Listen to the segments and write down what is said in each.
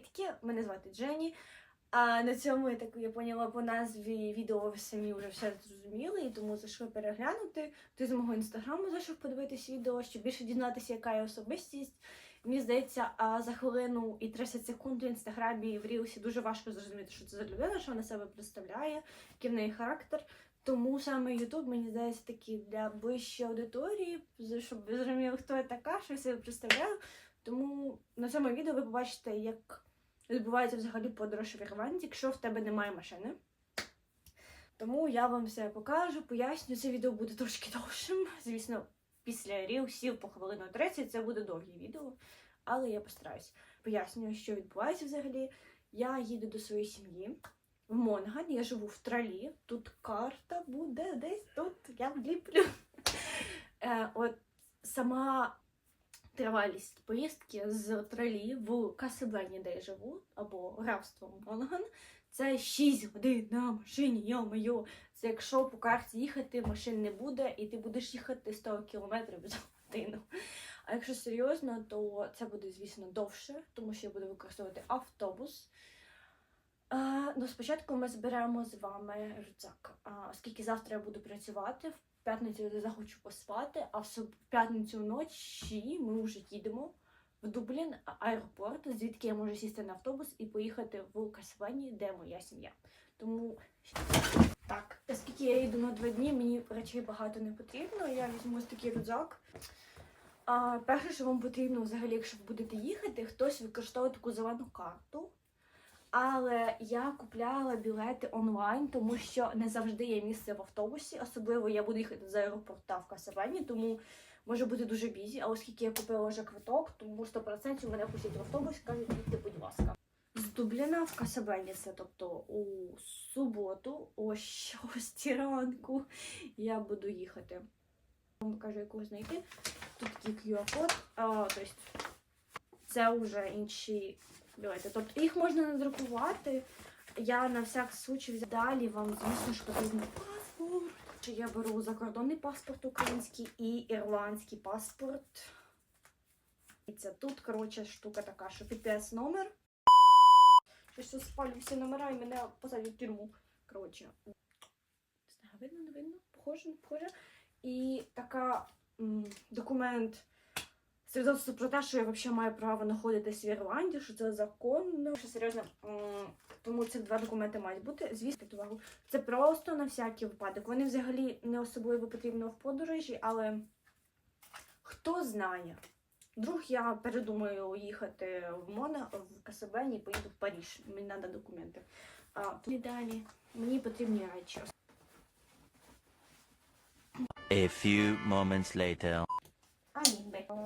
Привітки, мене звати Дженні. А на цьому я так я поняла по назві відео ви самі вже все зрозуміли, і тому зайшли переглянути. Ти з мого інстаграму зайшов подивитись відео, щоб більше дізнатися, яка я особистість. Мені здається, а за хвилину і 30 секунд в інстаграмі і в Рілсі дуже важко зрозуміти, що це за людина, що вона себе представляє, який в неї характер. Тому саме Ютуб, мені здається, такий для ближчої аудиторії, щоб ви зрозуміли, хто я така, що я себе представляю. Тому на цьому відео ви побачите, як відбувається взагалі подорож в Ірландії, якщо в тебе немає машини. Тому я вам все покажу, поясню. Це відео буде трошки довшим. Звісно, після рілсів по хвилину 30 це буде довге відео, але я постараюсь. Пояснюю, що відбувається взагалі. Я їду до своєї сім'ї в Монган, я живу в Тралі. Тут карта буде десь тут, я вліплю. Е, от сама тривалість поїздки з Тралі в Касаблені, де я живу, або графство Монган, це 6 годин на машині, йо-моє. Це якщо по карті їхати, машин не буде, і ти будеш їхати 100 км за годину. А якщо серйозно, то це буде, звісно, довше, тому що я буду використовувати автобус. Ну, спочатку ми зберемо з вами рюкзак, оскільки завтра я буду працювати. В п'ятницю я захочу поспати, а в п'ятницю вночі ми вже їдемо в Дублін аеропорт, звідки я можу сісти на автобус і поїхати в Касвені, де моя сім'я. Тому так, оскільки я їду на два дні, мені речей багато не потрібно. Я візьму ось такий рюкзак. А, перше, що вам потрібно взагалі, якщо ви будете їхати, хтось використовує таку зелену карту. Але я купляла білети онлайн, тому що не завжди є місце в автобусі. Особливо я буду їхати з аеропорта в Касавені, тому може бути дуже бізі. А оскільки я купила вже квиток, тому 100% мене пустять в автобус і кажуть, їдьте, будь ласка. З Дубліна в Касабені, це тобто у суботу, о 6 ранку, я буду їхати. Вам покажу, яку знайти. Тут такий QR-код. Тобто це вже інші білети. Тобто їх можна надрукувати. Я на всяк случай. Далі вам, звісно ж, потрібен паспорт. Чи я беру закордонний паспорт український і ірландський паспорт. І це тут, коротше, штука така, що підпис номер. Щось спалю всі номера і мене посадять в тюрму. Коротше. Не видно, не видно? Похоже, не похоже. І така м, документ свідоцтво про те, що я взагалі маю право знаходитись в Ірландії, що це законно. Що серйозно, тому ці два документи мають бути. Звісно, увагу. Це просто на всякий випадок. Вони взагалі не особливо потрібно в подорожі, але хто знає. Вдруг я передумаю їхати в Мона, в Касабені і поїду в Паріж. Мені треба документи. А, і далі мені потрібні речі. A few moments later.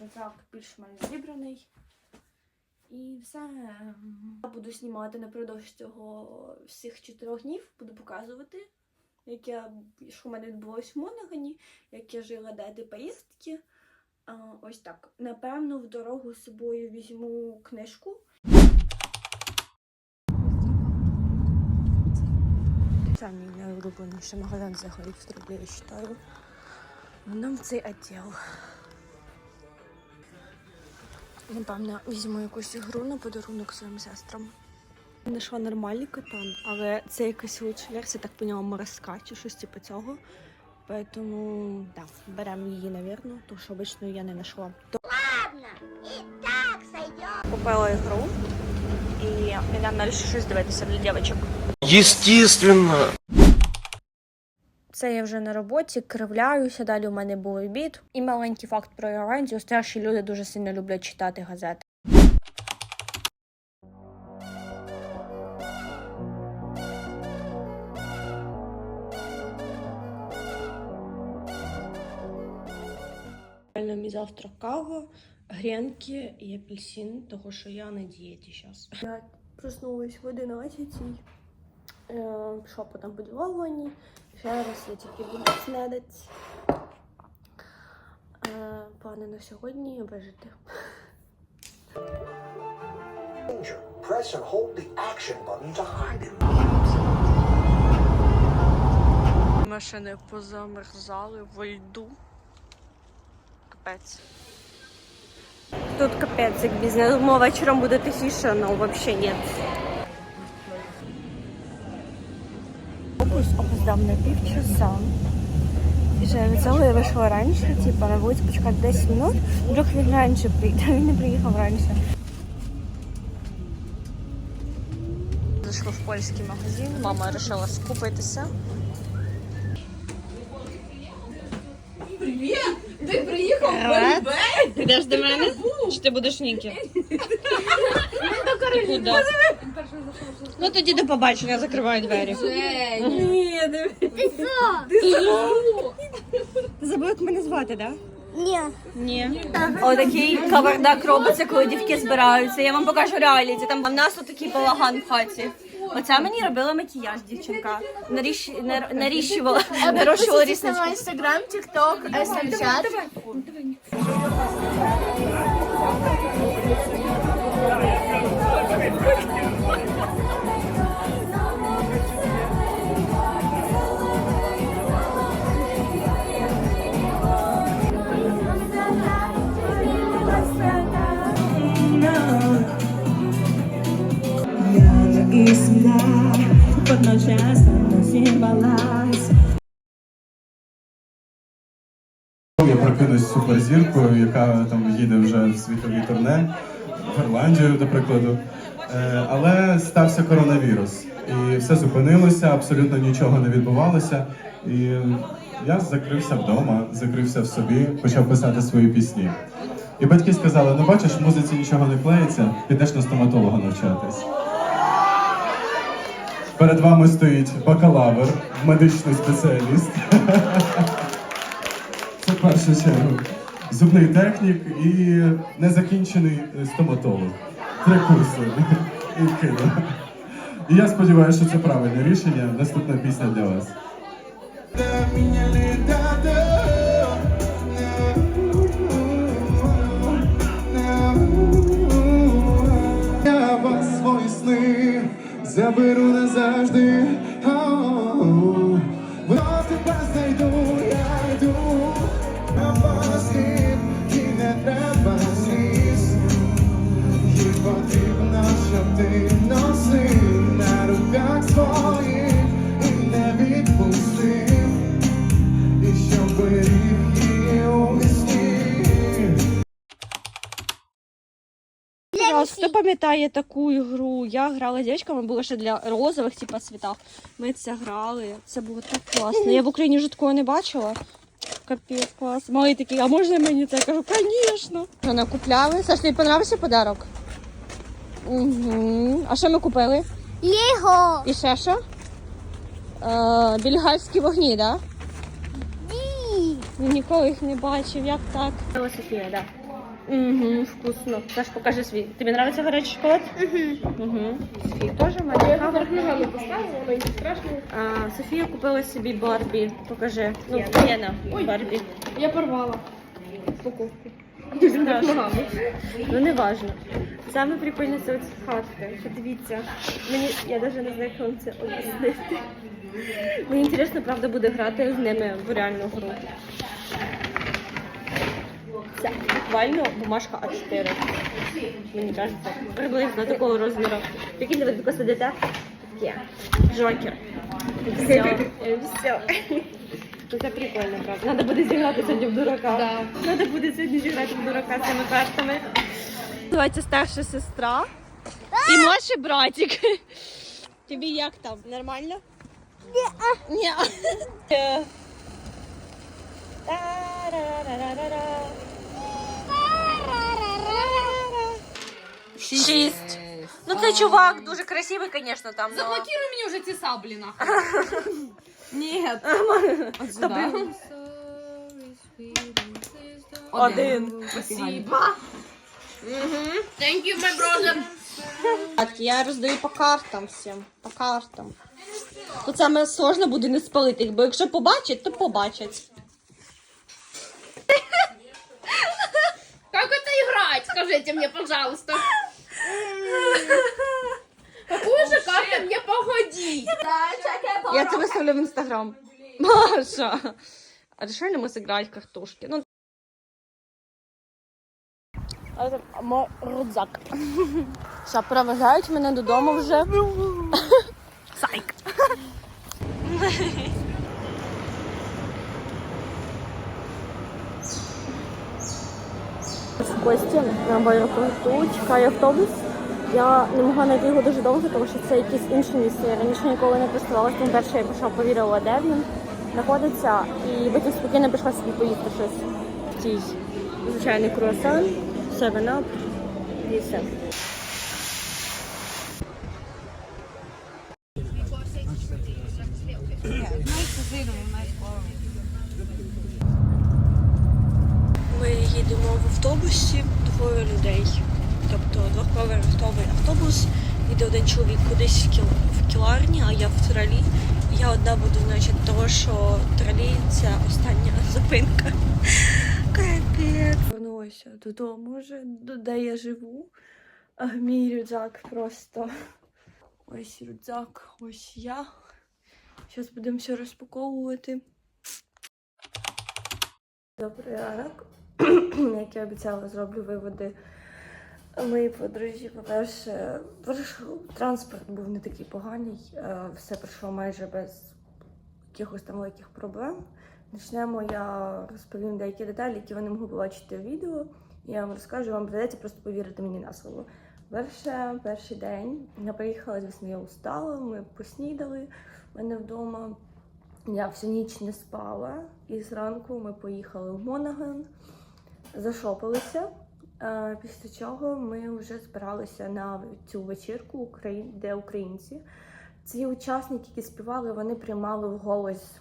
Рюкзак більш-менш зібраний. І все. Я буду знімати напродовж цього всіх чотирьох днів, буду показувати, як я, що в мене відбулось в Монагані, як я жила дати поїздки. Ось так. Напевно, в дорогу з собою візьму книжку. Це мій найулюбленіший магазин взагалі в Струблі, я вважаю. Нам цей відділ. Напевно, візьму якусь ігру на подарунок своїм сестрам. Знайшла нормальний катан, але це якась лучша версія, так поняла, морська чи щось типу цього. Поэтому, да, беремо її, навірно, тому що обично я не знайшла. Ладно, и так сойдет. Купила ігру і йдемо далі щось дивитися для дівчаток. Естественно. Це я вже на роботі, кривляюся, далі у мене був обід. І маленький факт про Ірландію. Старші люди дуже сильно люблять читати газети. Реально мій завтра кава, гренки і апельсин, того що я на дієті зараз. Я проснулась в 11 Е, Пішла потім по діловані. Ще раз я тільки буду снедати. Е, Плани на сьогодні вижити. Press and hold the action button to hide it. Машини позамерзали во льду. Капець. Тут капець, як бізнес. Думала, вечором буде тихіше, але взагалі ні. Фокус опоздав на півчаса. Вже цього я вийшла раніше, типу, на вулиці почекати 10 минут. Вдруг він раніше прийде, він не приїхав раніше. Зайшла в польський магазин, мама вирішила скупитися. Ти приїхав. Ти йдеш до мене? Чи ти будеш Нікі? Куди? Ну тоді до побачення, закриваю двері. Ні, Ти забув, як мене звати, так? Ні. Ні. Отакий кавардак робиться, коли дівки збираються. Я вам покажу реаліті. Там в нас отакий балаган в хаті. Оця мені робила макіяж, дівчинка. Наріщ... нар- Наріщувала, нарощувала ріснички. Інстаграм, Тікток, Снапчат. Водночас розірвалась. Я прокинусь суперзіркою, яка там їде вже в світові турне, в Ірландію, до прикладу. Е, Але стався коронавірус, і все зупинилося, абсолютно нічого не відбувалося. І я закрився вдома, закрився в собі, почав писати свої пісні. І батьки сказали: ну бачиш, в музиці нічого не клеїться, підеш на стоматолога навчатись. Перед вами стоїть бакалавр, медичний спеціаліст. Це в першу чергу. Зубний технік і незакінчений е, стоматолог. Три курси. І. І я сподіваюся, що це правильне рішення. Наступна пісня для вас. Заберу назавжди. Вновь тебе знайду, я йду на послід, і не треба сліз. Потрібно, щоб ти носив на руках своїх пам'ятає таку ігру? Я грала з дівчатками, було ще для розових, типа цвітах. Ми це грали. Це було так класно. Я в Україні вже такого не бачила. Капець клас. Мої такі, а можна мені це? Я кажу, звісно. Що накупляли? Саш, тобі понравився подарок? Угу. А що ми купили? Лего. І ще що? Е, більгальські вогні, так? Да? Ні. Ніколи їх не бачив, як так? Софія, да. Угу, вкусно. Саш, покажи свій. Тобі подобається гарячий шоколад? Угу. Угу. Софія теж має кава. А, Софія купила собі Барбі. Покажи. Ну, Лена, Барбі. Я порвала упаковку. Страшно. Ну не важно. Саме прикольне це оці хатки. Подивіться. Мені я навіть не знаю, як вам це об'яснити. Мені цікаво, правда, буде грати з ними в реальну гру. Це буквально бумажка А4. Мені кажеться, приблизно такого розміру. Прикиньте, ви тако сидите. Таке. Джокер. І все. І все. Ну, Це прикольно, правда. Треба буде зіграти сьогодні в дурака. Да. Треба буде сьогодні зіграти в дурака з цими картами. Називається старша сестра і младший братик. Тобі як там? Нормально? Ні. Ні. Е. Та-ра-ра-ра-ра-ра. Шість. Ну це чувак дуже красивий, звісно, там. но- Заблокируй мені вже ці саблі нахуй. Ні. От сюди. Один. Спасибо. Thank you, my brother. Так, я роздаю по картам всім. По картам. Тут саме сложно буде не спалити їх, бо якщо побачать, то побачать. Как это играть? Скажите мне, пожалуйста. Какую же карту мне погодить? Я це виставлю в інстаграм. Маша. А решили ми зіграти картошки? Ну, А це мо- рюкзак. Все, проважають мене додому вже. Сайк. В Кості на аеропорту чекає автобус. Я не могла знайти його дуже довго, тому що це якесь інше місце. Я раніше ніколи не користувалася, тим перше я пішла повірила, де він знаходиться, і потім спокійно пішла собі поїсти щось тій звичайний круасан, 7-up і все. Ми їдемо в автобусі двоє людей. Тобто двохповерховий автобус. Іде один чоловік кудись в, кіл... в кіларні, а я в тролі. Я одна буду, значить, того, що тролі це остання зупинка. Капець. Вернулася додому вже, де я живу. А мій рюкзак просто. Ось рюкзак, ось я. Зараз будемо все розпаковувати. Добрий ранок. Як я обіцяла, зроблю виводи моїй подружі. По-перше, транспорт був не такий поганий, е, все пройшло майже без якихось там великих проблем. Почнемо, я розповім деякі деталі, які ви не могли побачити в відео. Я вам розкажу, вам придеться просто повірити мені на слово. Перше, перший день я приїхала, звісно, я устала, ми поснідали в мене вдома. Я всю ніч не спала, і зранку ми поїхали в Монаган, зашопилися. Після чого ми вже збиралися на цю вечірку, де українці. Ці учасники, які співали, вони приймали в голос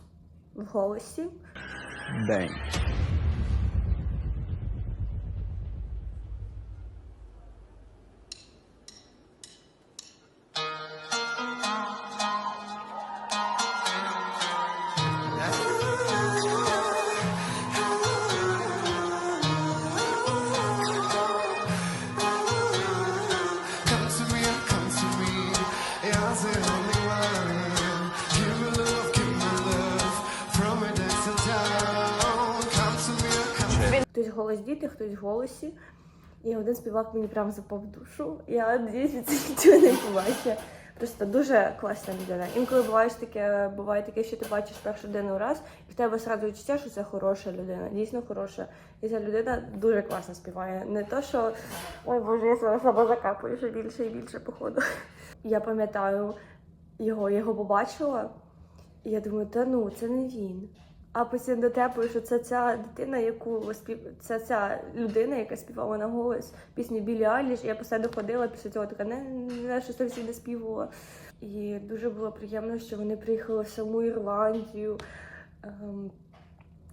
в голосі. Bang. Голос діти, хтось в голосі. І один співак мені прям запав в душу. Я надіюсь, це нічого не побачить. Просто дуже класна людина. Інколи буває таке, буває таке, що ти бачиш першу людину раз, і в тебе сразу відчуття, що це хороша людина, дійсно хороша. І ця людина дуже класно співає. Не то, що ой боже, я себе себе закапую ще більше і більше, походу. Я пам'ятаю його, я його побачила, і я думаю, та ну, це не він. А потім дотепую, що це ця дитина, яку спів... це ця людина, яка співала на голос пісню Білі Айліш. Я постійно ходила після цього така не, не що це всі не співала. І дуже було приємно, що вони приїхали в саму Ірландію. Ем,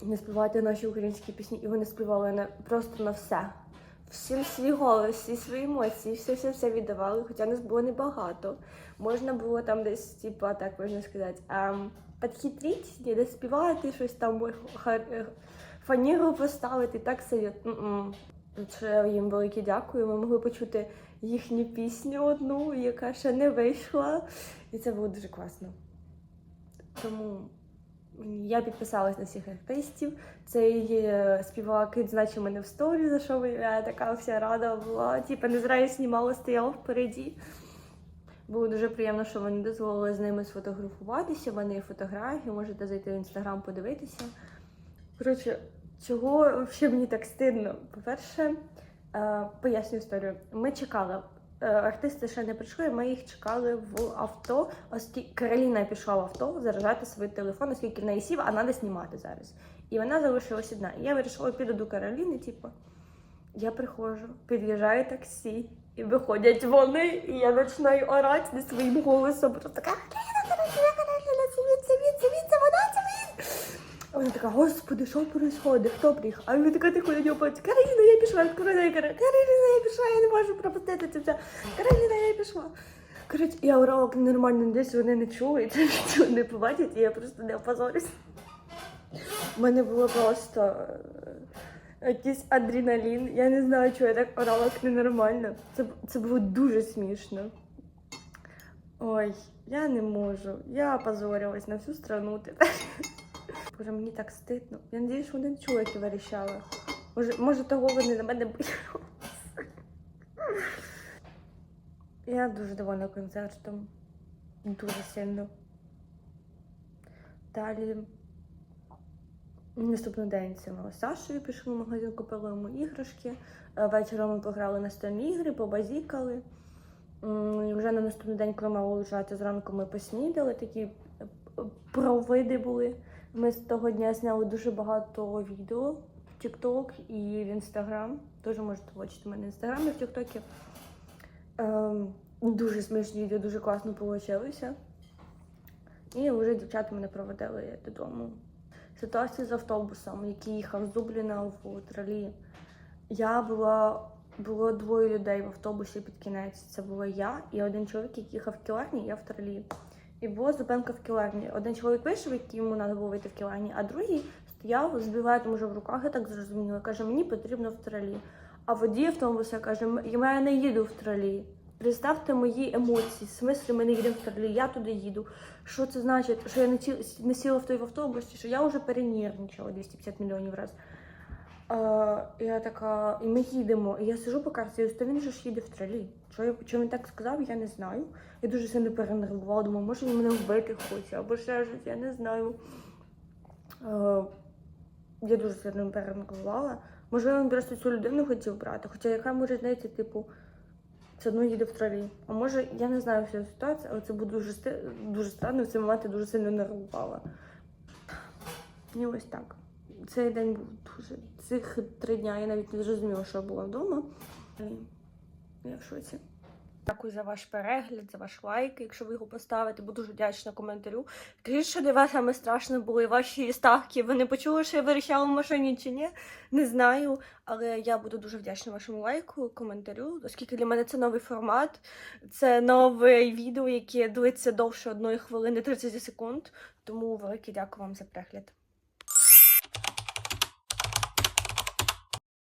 не співати наші українські пісні, і вони співали на просто на все. Всім свій голос, всі свої емоції, все все все віддавали, хоча нас було небагато. Можна було там десь, типа, так можна сказати, ем, підхитріть, не доспівати щось там, е, фаніру поставити, так. М-м. Це їм велике дякую. Ми могли почути їхню пісню одну, яка ще не вийшла. І це було дуже класно. Тому я підписалась на всіх артистів. Цей співак відзначив мене в сторі, за що я така вся рада була. Типа не зря я знімала, стояла впереді. Було дуже приємно, що вони дозволили з ними сфотографуватися. Вони є фотографії, можете зайти в інстаграм подивитися. Коротше, чого взагалі мені так стидно? По-перше, е, поясню історію. Ми чекали. е, Артисти ще не прийшли, ми їх чекали в авто, оскільки Кароліна пішла в авто заряджати свій телефон, оскільки в неї сів, а треба знімати зараз. І вона залишилась одна. І я вирішила, піду до Кароліни, типу. Я приходжу, під'їжджає таксі, і виходять вони, і я починаю орати не своїм голосом. Просто така. А вона така, господи, що відбувається? Хто приїхав? А він така тихо на нього плаче. Кароліна, я пішла, Кароліна, Кароліна, я пішла, я не можу пропустити це все. Кароліна, я пішла. Коротше, я орала як ненормально, десь вони не і це нічого не побачать, і я просто не опозорюсь. У мене було просто якийсь адреналін. Я не знаю, чого я так орала як ненормально. Це, це було дуже смішно. Ой, я не можу. Я опозорилась на всю страну. Боже, мені так стидно. Я надіюсь, що як я верещала. Може, може того вони на мене боялися. Я дуже довольна концертом. Дуже сильно. Далі. Наступний день це ми з Сашою пішли в магазин, купили йому іграшки. Е, Вечором ми пограли настольні ігри, побазікали. І вже на наступний день, коли мало лежати зранку, ми поснідали, такі е, провиди були. Ми з того дня зняли дуже багато відео в TikTok і в Instagram. Дуже можете побачити в мене в Instagram і в TikTok. Ем, дуже смішні відео, дуже класно вийшло. І вже дівчата мене проводили додому. Ситуація з автобусом, який їхав з Дубліна в Тралі. Я була, було двоє людей в автобусі під кінець. Це була я і один чоловік, який їхав в кіларні, я в Тралі. І була зупинка в кіларні. Один чоловік вийшов, який йому треба було вийти в кіларні, а другий стояв з білетом уже в руках, я так зрозуміла. Каже, мені потрібно в Тралі. А водій автобуса каже, я не їду в Тралі. Представте мої емоції. В смислі ми не їдемо в Тралі, я туди їду. Що це значить? Що я не, ці... не сіла в той в автобусі, що я вже перенервничала 250 мільйонів разів. Я така, і ми їдемо. І я сижу по карті, то він же ж їде в тролі. Що чому він так сказав, я не знаю. Я дуже сильно перенервувала, думаю, може він мене вбити хоче, або ще щось, я не знаю. Я дуже сильно перенервувала. Можливо, він просто цю людину хотів брати. Хоча яка може знаєте, типу, все одно їде в тролі. А може, я не знаю всю ситуацію, але це буде дуже, дуже странно, в цей момент дуже сильно нервувала. І ось так. Цей день був дуже. Цих три дня я навіть не зрозуміла, що я була вдома. Я в шоці. Дякую за ваш перегляд, за ваш лайк. Якщо ви його поставите, буду дуже вдячна коментарю. Скажіть, що для вас саме страшно були ваші ставки. Ви не почули, що я вирішала в машині чи ні? Не знаю. Але я буду дуже вдячна вашому лайку, коментарю, оскільки для мене це новий формат, це нове відео, яке длиться довше одної хвилини 30 секунд. Тому велике дякую вам за перегляд.